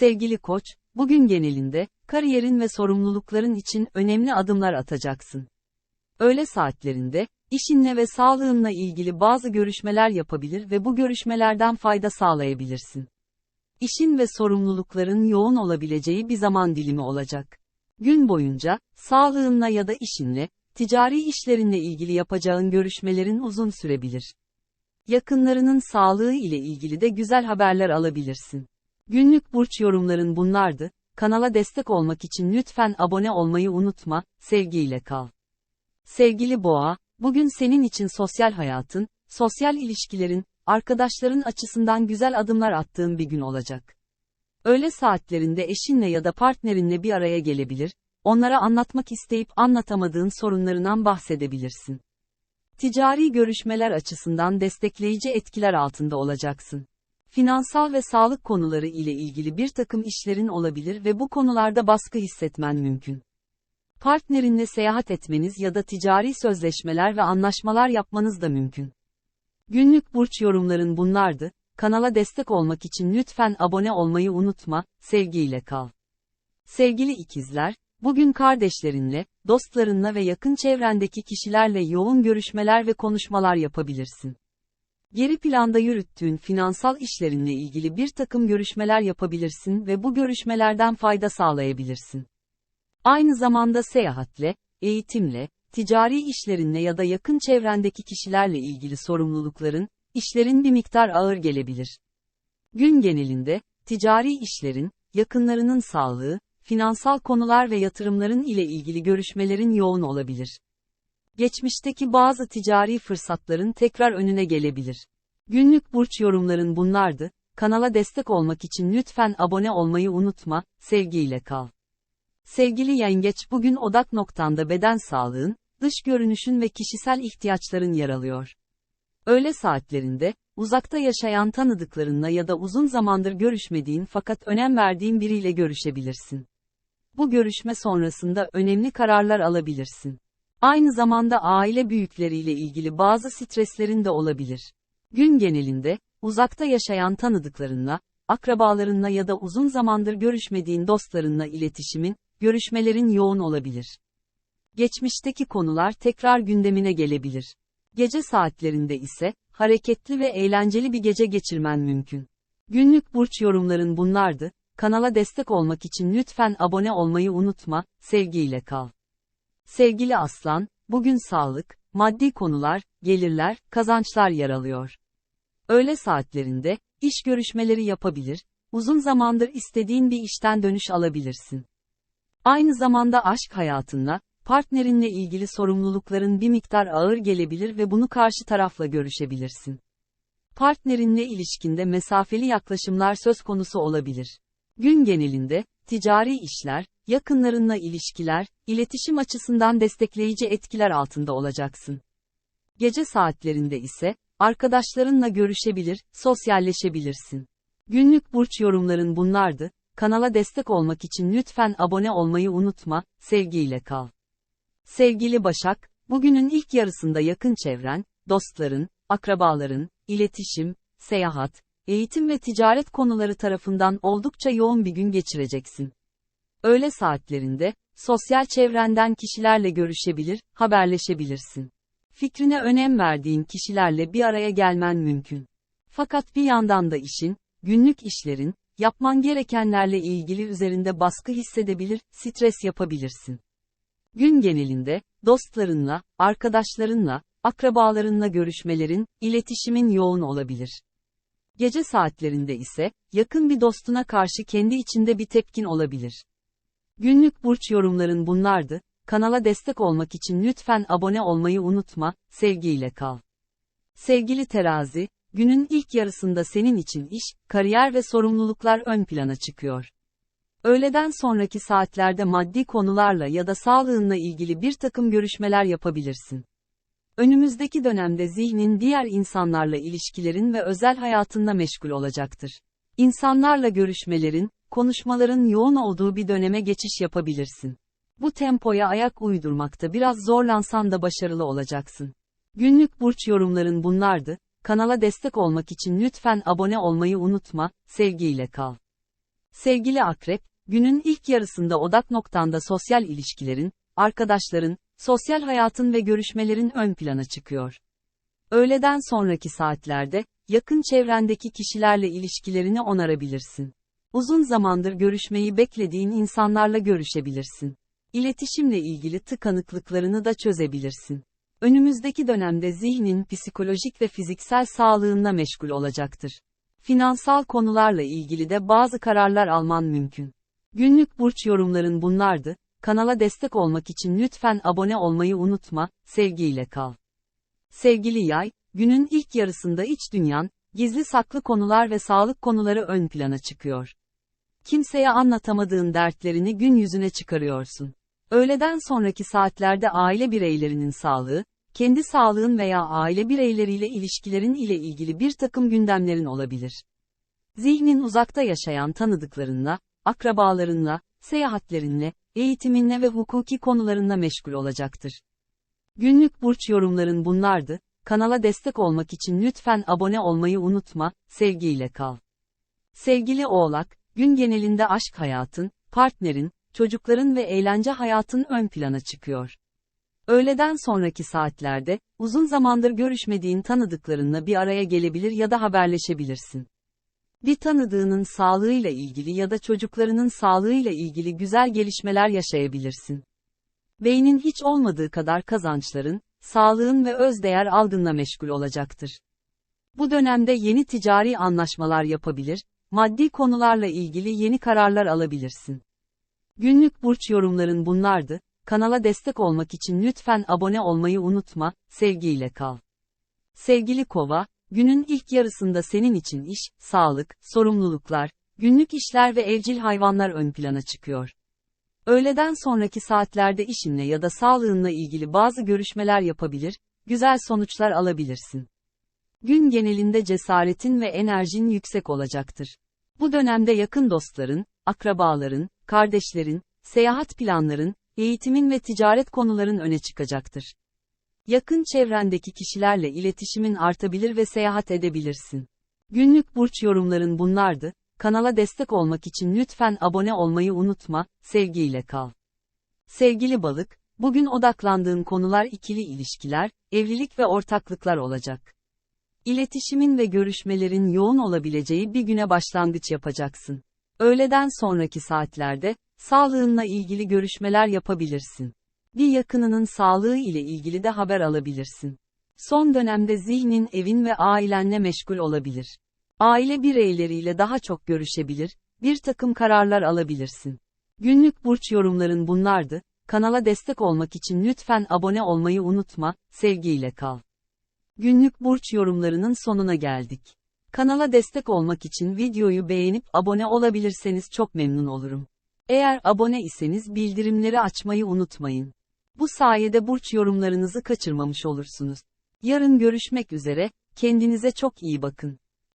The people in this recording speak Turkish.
Sevgili koç, bugün genelinde, kariyerin ve sorumlulukların için önemli adımlar atacaksın. Öğle saatlerinde, işinle ve sağlığınla ilgili bazı görüşmeler yapabilir ve bu görüşmelerden fayda sağlayabilirsin. İşin ve sorumlulukların yoğun olabileceği bir zaman dilimi olacak. Gün boyunca, sağlığınla ya da işinle, ticari işlerinle ilgili yapacağın görüşmelerin uzun sürebilir. Yakınlarının sağlığı ile ilgili de güzel haberler alabilirsin. Günlük burç yorumların bunlardı. Kanala destek olmak için lütfen abone olmayı unutma, sevgiyle kal. Sevgili Boğa, bugün senin için sosyal hayatın, sosyal ilişkilerin, arkadaşların açısından güzel adımlar attığın bir gün olacak. Öğle saatlerinde eşinle ya da partnerinle bir araya gelebilir, onlara anlatmak isteyip anlatamadığın sorunlarından bahsedebilirsin. Ticari görüşmeler açısından destekleyici etkiler altında olacaksın. Finansal ve sağlık konuları ile ilgili bir takım işlerin olabilir ve bu konularda baskı hissetmen mümkün. Partnerinle seyahat etmeniz ya da ticari sözleşmeler ve anlaşmalar yapmanız da mümkün. Günlük burç yorumların bunlardı. Kanala destek olmak için lütfen abone olmayı unutma, sevgiyle kal. Sevgili ikizler, bugün kardeşlerinle, dostlarınla ve yakın çevrendeki kişilerle yoğun görüşmeler ve konuşmalar yapabilirsin. Geri planda yürüttüğün finansal işlerinle ilgili bir takım görüşmeler yapabilirsin ve bu görüşmelerden fayda sağlayabilirsin. Aynı zamanda seyahatle, eğitimle, ticari işlerinle ya da yakın çevrendeki kişilerle ilgili sorumlulukların, işlerin bir miktar ağır gelebilir. Gün genelinde, ticari işlerin, yakınlarının sağlığı, finansal konular ve yatırımların ile ilgili görüşmelerin yoğun olabilir. Geçmişteki bazı ticari fırsatların tekrar önüne gelebilir. Günlük burç yorumların bunlardı. Kanala destek olmak için lütfen abone olmayı unutma, sevgiyle kal. Sevgili yengeç bugün odak noktanda beden sağlığın, dış görünüşün ve kişisel ihtiyaçların yer alıyor. Öğle saatlerinde, uzakta yaşayan tanıdıklarınla ya da uzun zamandır görüşmediğin fakat önem verdiğin biriyle görüşebilirsin. Bu görüşme sonrasında önemli kararlar alabilirsin. Aynı zamanda aile büyükleriyle ilgili bazı streslerin de olabilir. Gün genelinde, uzakta yaşayan tanıdıklarınla, akrabalarınla ya da uzun zamandır görüşmediğin dostlarınla iletişimin, görüşmelerin yoğun olabilir. Geçmişteki konular tekrar gündemine gelebilir. Gece saatlerinde ise, hareketli ve eğlenceli bir gece geçirmen mümkün. Günlük burç yorumların bunlardı. Kanala destek olmak için lütfen abone olmayı unutma, sevgiyle kal. Sevgili Aslan, bugün sağlık, maddi konular, gelirler, kazançlar yer alıyor. Öğle saatlerinde, iş görüşmeleri yapabilir, uzun zamandır istediğin bir işten dönüş alabilirsin. Aynı zamanda aşk hayatınla, partnerinle ilgili sorumlulukların bir miktar ağır gelebilir ve bunu karşı tarafla görüşebilirsin. Partnerinle ilişkinde mesafeli yaklaşımlar söz konusu olabilir. Gün genelinde, ticari işler, yakınlarınla ilişkiler, iletişim açısından destekleyici etkiler altında olacaksın. Gece saatlerinde ise, arkadaşlarınla görüşebilir, sosyalleşebilirsin. Günlük burç yorumların bunlardı. Kanala destek olmak için lütfen abone olmayı unutma, sevgiyle kal. Sevgili Başak, bugünün ilk yarısında yakın çevren, dostların, akrabaların, iletişim, seyahat, eğitim ve ticaret konuları tarafından oldukça yoğun bir gün geçireceksin. Öğle saatlerinde, sosyal çevrenden kişilerle görüşebilir, haberleşebilirsin. Fikrine önem verdiğin kişilerle bir araya gelmen mümkün. Fakat bir yandan da işin, günlük işlerin, yapman gerekenlerle ilgili üzerinde baskı hissedebilir, stres yapabilirsin. Gün genelinde, dostlarınla, arkadaşlarınla, akrabalarınla görüşmelerin, iletişimin yoğun olabilir. Gece saatlerinde ise, yakın bir dostuna karşı kendi içinde bir tepkin olabilir. Günlük burç yorumların bunlardı. Kanala destek olmak için lütfen abone olmayı unutma, sevgiyle kal. Sevgili terazi, günün ilk yarısında senin için iş, kariyer ve sorumluluklar ön plana çıkıyor. Öğleden sonraki saatlerde maddi konularla ya da sağlığınla ilgili bir takım görüşmeler yapabilirsin. Önümüzdeki dönemde zihnin diğer insanlarla ilişkilerin ve özel hayatınla meşgul olacaktır. İnsanlarla görüşmelerin, konuşmaların yoğun olduğu bir döneme geçiş yapabilirsin. Bu tempoya ayak uydurmakta biraz zorlansan da başarılı olacaksın. Günlük burç yorumların bunlardı. Kanala destek olmak için lütfen abone olmayı unutma, sevgiyle kal. Sevgili akrep, günün ilk yarısında odak noktanda sosyal ilişkilerin, arkadaşların, sosyal hayatın ve görüşmelerin ön plana çıkıyor. Öğleden sonraki saatlerde, yakın çevrendeki kişilerle ilişkilerini onarabilirsin. Uzun zamandır görüşmeyi beklediğin insanlarla görüşebilirsin. İletişimle ilgili tıkanıklıklarını da çözebilirsin. Önümüzdeki dönemde zihnin psikolojik ve fiziksel sağlığınla meşgul olacaktır. Finansal konularla ilgili de bazı kararlar alman mümkün. Günlük burç yorumların bunlardı. Kanala destek olmak için lütfen abone olmayı unutma, sevgiyle kal. Sevgili yay, günün ilk yarısında iç dünyan, gizli saklı konular ve sağlık konuları ön plana çıkıyor. Kimseye anlatamadığın dertlerini gün yüzüne çıkarıyorsun. Öğleden sonraki saatlerde aile bireylerinin sağlığı, kendi sağlığın veya aile bireyleriyle ilişkilerin ile ilgili bir takım gündemlerin olabilir. Zihnin uzakta yaşayan tanıdıklarınla, akrabalarınla, seyahatlerinle, eğitiminle ve hukuki konularınla meşgul olacaktır. Günlük burç yorumların bunlardı. Kanala destek olmak için lütfen abone olmayı unutma, sevgiyle kal. Sevgili Oğlak, gün genelinde aşk hayatın, partnerin, çocukların ve eğlence hayatın ön plana çıkıyor. Öğleden sonraki saatlerde, uzun zamandır görüşmediğin tanıdıklarınla bir araya gelebilir ya da haberleşebilirsin. Bir tanıdığının sağlığıyla ilgili ya da çocuklarının sağlığıyla ilgili güzel gelişmeler yaşayabilirsin. Beynin hiç olmadığı kadar kazançların, sağlığın ve özdeğer algınla meşgul olacaktır. Bu dönemde yeni ticari anlaşmalar yapabilir, maddi konularla ilgili yeni kararlar alabilirsin. Günlük burç yorumların bunlardı. Kanala destek olmak için lütfen abone olmayı unutma, sevgiyle kal. Sevgili Kova, günün ilk yarısında senin için iş, sağlık, sorumluluklar, günlük işler ve evcil hayvanlar ön plana çıkıyor. Öğleden sonraki saatlerde işinle ya da sağlığınla ilgili bazı görüşmeler yapabilir, güzel sonuçlar alabilirsin. Gün genelinde cesaretin ve enerjin yüksek olacaktır. Bu dönemde yakın dostların, akrabaların, kardeşlerin, seyahat planların, eğitimin ve ticaret konuların öne çıkacaktır. Yakın çevrendeki kişilerle iletişimin artabilir ve seyahat edebilirsin. Günlük burç yorumların bunlardı. Kanala destek olmak için lütfen abone olmayı unutma, sevgiyle kal. Sevgili balık, bugün odaklandığın konular ikili ilişkiler, evlilik ve ortaklıklar olacak. İletişimin ve görüşmelerin yoğun olabileceği bir güne başlangıç yapacaksın. Öğleden sonraki saatlerde, sağlığınla ilgili görüşmeler yapabilirsin. Bir yakınının sağlığı ile ilgili de haber alabilirsin. Son dönemde zihnin evin ve ailenle meşgul olabilir. Aile bireyleriyle daha çok görüşebilir, bir takım kararlar alabilirsin. Günlük burç yorumların bunlardı. Kanala destek olmak için lütfen abone olmayı unutma, sevgiyle kal. Günlük burç yorumlarının sonuna geldik. Kanala destek olmak için videoyu beğenip abone olabilirseniz çok memnun olurum. Eğer abone iseniz bildirimleri açmayı unutmayın. Bu sayede burç yorumlarınızı kaçırmamış olursunuz. Yarın görüşmek üzere, kendinize çok iyi bakın.